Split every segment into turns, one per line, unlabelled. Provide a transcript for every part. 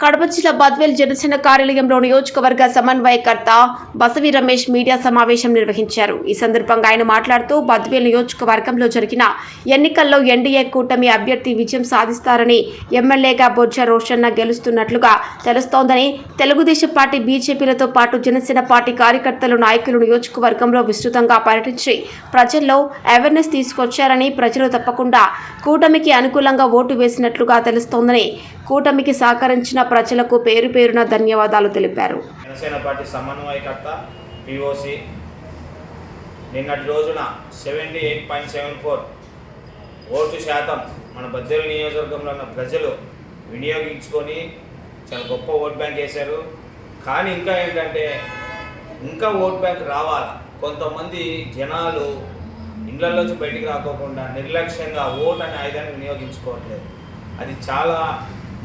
కడప జిల్లా బద్వేల్ జనసేన కార్యాలయంలో నియోజకవర్గ సమన్వయకర్త బసవి రమేష్ మీడియా సమావేశం నిర్వహించారు. ఈ సందర్భంగా ఆయన మాట్లాడుతూ బద్వేల్ నియోజకవర్గంలో జరిగిన ఎన్నికల్లో ఎన్డీఏ కూటమి అభ్యర్థి విజయం సాధిస్తారని ఎమ్మెల్యేగా బొజ్జ రోషన్న గెలుస్తున్నట్లుగా తెలుస్తోందని తెలుగుదేశం పార్టీ బీజేపీలతో పాటు జనసేన పార్టీ కార్యకర్తలు నాయకులు నియోజకవర్గంలో విస్తృతంగా పర్యటించి ప్రజల్లో అవేర్నెస్ తీసుకొచ్చారని ప్రజలు తప్పకుండా కూటమికి అనుకూలంగా ఓటు వేసినట్లుగా తెలుస్తోందని కూటమికి సహకరించిన ప్రజలకు పేరు పేరున ధన్యవాదాలు తెలిపారు.
జనసేన పార్టీ సమన్వయకర్త పిఓసి నిన్నటి రోజున seventy eight point seven four vote శాతం మన బద్దెల నియోజకవర్గంలో ఉన్న ప్రజలు వినియోగించుకొని చాలా గొప్ప ఓట్ బ్యాంక్ వేశారు. కానీ ఇంకా ఏంటంటే ఇంకా ఓట్ బ్యాంక్ రావాలి? కొంతమంది జనాలు ఇళ్ళలోంచి బయటికి రాకోకుండా నిర్లక్ష్యంగా ఓట్ అనే ఆయుధాన్ని వినియోగించుకోవట్లేదు. అది చాలా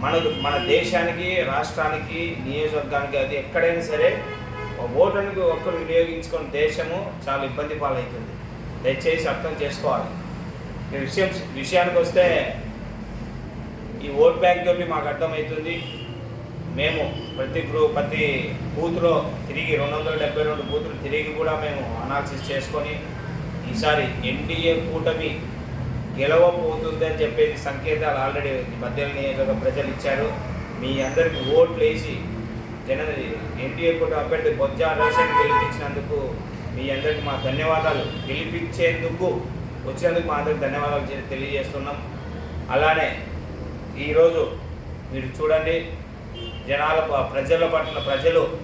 మనకు మన దేశానికి రాష్ట్రానికి నియోజకవర్గానికి అది ఎక్కడైనా సరే ఓటునికి ఒక్కరు వినియోగించుకున్న దేశము చాలా ఇబ్బంది పాలవుతుంది దయచేసి అర్థం చేసుకోవాలి. ఈ విషయం విషయానికి వస్తే ఈ ఓట్ బ్యాంక్ తోటి మాకు అర్థమవుతుంది. మేము ప్రతి గ్రూ ప్రతి బూత్లో తిరిగి రెండు వందల డెబ్బై రెండు బూతులు తిరిగి కూడా మేము అనాలిసిస్ చేసుకొని ఈసారి ఎన్డీఏ కూటమి గెలవబోతుంది అని చెప్పేది సంకేతాలు ఆల్రెడీ మధ్యలో నియోజక ప్రజలు ఇచ్చారు. మీ అందరికి ఓట్లు వేసి జన ఎన్డీఏ కూడా అభ్యర్థి బొజ్జ రోషన్ గెలిపించినందుకు మీ అందరికి మా ధన్యవాదాలు. గెలిపించేందుకు వచ్చినందుకు మా అందరికి ధన్యవాదాలు తెలియజేస్తున్నాం. అలానే ఈరోజు మీరు చూడండి జనాల ప- ప్రజల పట్ల ప్రజలు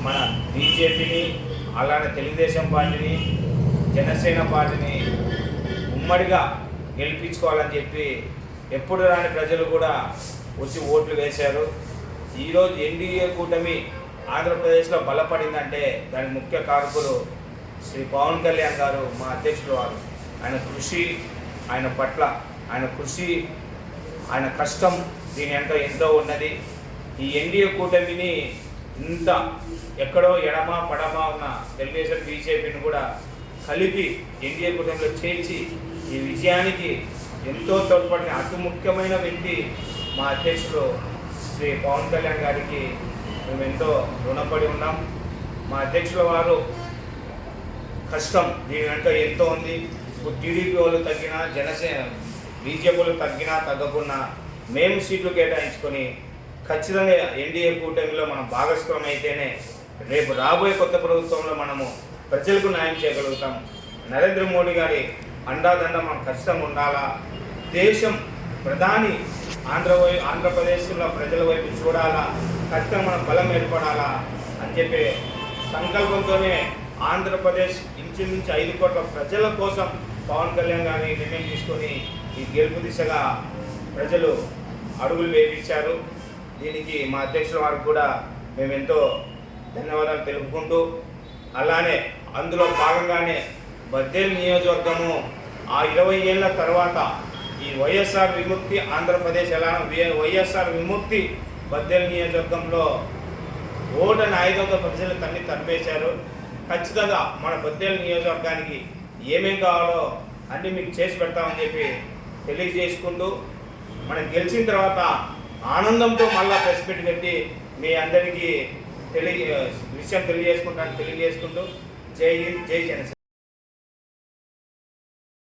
మన బీజేపీని అలానే తెలుగుదేశం పార్టీని జనసేన పార్టీని ఉమ్మడిగా గెలిపించుకోవాలని చెప్పి ఎప్పుడు రాని ప్రజలు కూడా వచ్చి ఓట్లు వేశారు. ఈరోజు ఎన్డీఏ కూటమి ఆంధ్రప్రదేశ్లో బలపడిందంటే దానికి ముఖ్య కారకులు శ్రీ పవన్ కళ్యాణ్ గారు మా అధ్యక్షుడు వారు. ఆయన కృషి ఆయన పట్ల ఆయన కృషి ఆయన కష్టం దీని ఎంతో ఎంతో ఉన్నది. ఈ ఎన్డీఏ కూటమిని ఇంత ఎక్కడో ఎడమ పడమ ఉన్న తెలుగుదేశం బీజేపీని కూడా కలిపి ఎన్డీఏ కూటమిలో చేర్చి ఈ విజయానికి ఎంతో తోడ్పడిన అతి ముఖ్యమైన వ్యక్తి మా అధ్యక్షుడు శ్రీ పవన్ కళ్యాణ్ గారికి మేము ఎంతో రుణపడి ఉన్నాం. మా అధ్యక్షుల వారు కష్టం దీని వెంట ఎంతో ఉంది. ఇప్పుడు టీడీపీ వాళ్ళు తగ్గినా జనసేన బీజేపీలు తగ్గినా తగ్గకుండా మేము సీట్లు కేటాయించుకొని ఖచ్చితంగా ఎన్డీఏ కూటమిలో మనం భాగస్వామి అయితేనే రేపు రాబోయే కొత్త ప్రభుత్వంలో మనము ప్రజలకు న్యాయం చేయగలుగుతాం. నరేంద్ర మోడీ గారి అండాదండ మనం ఖచ్చితంగా ఉండాలా? దేశం ప్రధాని ఆంధ్ర వై- ఆంధ్రప్రదేశ్లో ప్రజల వైపు చూడాలా? ఖచ్చితంగా మనం బలం ఏర్పడాలా? అని చెప్పి సంకల్పంతోనే ఆంధ్రప్రదేశ్ ఇంచుమించు ఐదు కోట్ల ప్రజల కోసం పవన్ కళ్యాణ్ గారిని నిర్ణయం తీసుకొని ఈ గెలుపు దిశగా ప్రజలు అడుగులు వేపించారు. దీనికి మా అధ్యక్షుల వారికి కూడా మేము ఎంతో ధన్యవాదాలు తెలుపుకుంటూ అలానే అందులో భాగంగానే బద్దేల్ నియోజకవర్గము ఆ ఇరవై ఏళ్ళ తర్వాత ఈ వైఎస్ఆర్ విముక్తి ఆంధ్రప్రదేశ్ ఎలా వైఎస్ఆర్ విముక్తి బద్దెల్ నియోజకవర్గంలో ఓటని ఆయుధంతో ప్రజలు తన్ని తరిపేశారు ఖచ్చితంగా మన బద్దెల నియోజకవర్గానికి ఏమేం కావాలో అన్నీ మీకు చేసి పెడతామని చెప్పి తెలియజేసుకుంటూ మనం గెలిచిన తర్వాత ఆనందంతో మళ్ళా ప్రెస్ పెట్టి పెట్టి మీ అందరికీ తెలియ విషయం తెలియజేసుకుంటాను తెలియజేసుకుంటూ. జై హింద్ జై జనసేన.